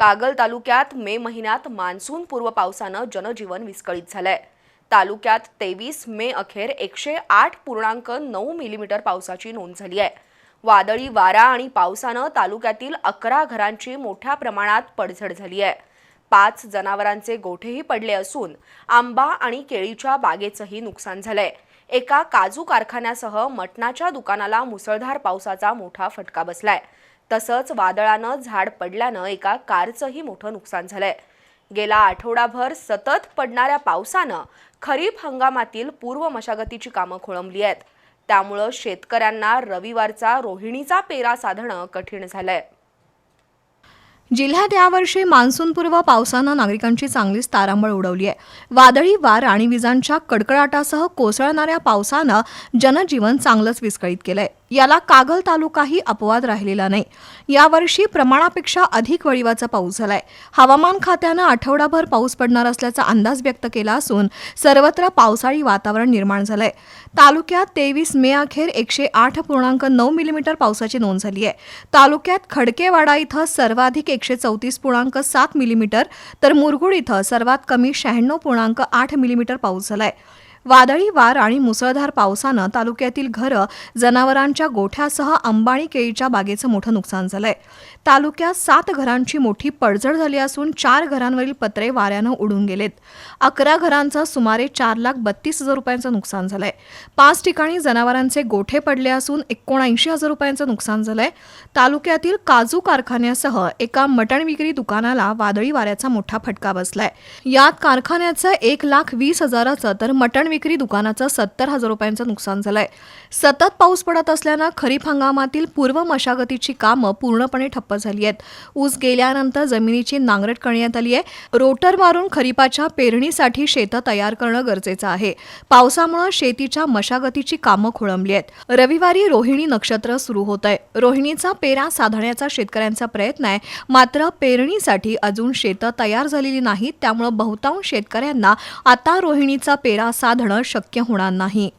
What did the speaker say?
कागल तालुक्यात मे महिन्यात मान्सून पूर्व पावसानं जनजीवन विस्कळीत झालंय. तालुक्यात तेवीस मे अखेर एकशे आठ पूर्णांक नऊ मिलीमीटर पावसाची नोंद झाली आहे. वादळी वारा आणि पावसानं तालुक्यातील अकरा घरांची मोठ्या प्रमाणात पडझड झाली आहे. पाच जनावरांचे गोठेही पडले असून आंबा आणि केळीच्या बागेचंही नुकसान झालंय. एका काजू कारखान्यासह मटणाच्या दुकानाला मुसळधार पावसाचा मोठा फटका बसलाय. तसंच वादळानं झाड पडल्यानं एका कारचंही मोठं नुकसान झालंय. गेला आठवडाभर सतत पडणाऱ्या पावसानं खरीप हंगामातील पूर्व मशागतीची कामं खोळंबली आहेत. त्यामुळं शेतकऱ्यांना रविवारचा रोहिणीचा पेरा साधणं कठीण झालंय. जिल्ह्यात यावर्षी मान्सूनपूर्व पावसानं नागरिकांची चांगलीच तारांबळ उडवली आहे. वादळी वार आणि विजांच्या कडकडाटासह कोसळणाऱ्या पावसानं जनजीवन चांगलंच विस्कळीत केलंय. याला कागल तालुकाही अपवाद राहिलेला नाही. यावर्षी प्रमाणापेक्षा अधिक वळीवाचा पाऊस झालाय. हवामान खात्यानं आठवडाभर पाऊस पडणार असल्याचा अंदाज व्यक्त केला असून सर्वत्र पावसाळी वातावरण निर्माण झालंय. तालुक्यात तेवीस मे अखेर एकशे आठ पूर्णांक नऊ मिलीमीटर पावसाची नोंद झाली आहे. तालुक्यात खडकेवाडा इथं सर्वाधिक एकशे चौतीस पूर्णांक सात मिलीमीटर तर मुरगुड इथं सर्वात कमी शहाण्णव पूर्णांक आठ मिलीमीटर पाऊस झालाय. वादळी वार आणि मुसळधार पावसानं तालुक्यातील घरं जनावरांच्या गोठ्यासह अंबाणी केळीच्या बागेचं मोठं नुकसान झालंय. तालुक्यात सात घरांची मोठी पडझड झाली असून चार घरांवरील पत्रे वाऱ्यानं उडून गेलेत. अकरा घरांचं सुमारे चार लाख बत्तीस हजार रुपयांचं नुकसान झालंय. पाच ठिकाणी जनावरांचे गोठे पडले असून एकोणऐंशी हजार रुपयांचं नुकसान झालंय. तालुक्यातील काजू कारखान्यासह एका मटण विक्री दुकानाला वादळी वाऱ्याचा मोठा फटका बसलाय. यात कारखान्याचं एक लाख वीस हजाराचं तर मटण विक्री दुकानाचं सत्तर हजार रुपयांचं नुकसान झालंय. सतत पाऊस पडत असल्यानं खरीप हंगामातील पूर्व मशागतीची कामं पूर्णपणे ठप्प झाली आहेत. ऊस गेल्यानंतर जमिनीची नांगरट करण्यात आली आहे. रोटर मारून खरीपाच्या पेरणीसाठी शेतं तयार करणं गरजेचं आहे. पावसामुळे शेतीच्या मशागतीची कामं खोळंबली आहेत. रविवारी रोहिणी नक्षत्र सुरू होत आहे रोहिणीचा पेरा साधण्याचा शेतकऱ्यांचा प्रयत्न आहे. मात्र पेरणीसाठी अजून शेतं तयार झालेली नाहीत. त्यामुळे बहुतांश शेतकऱ्यांना आता रोहिणीचा पेरा साध साधणं शक्य होणार नाही.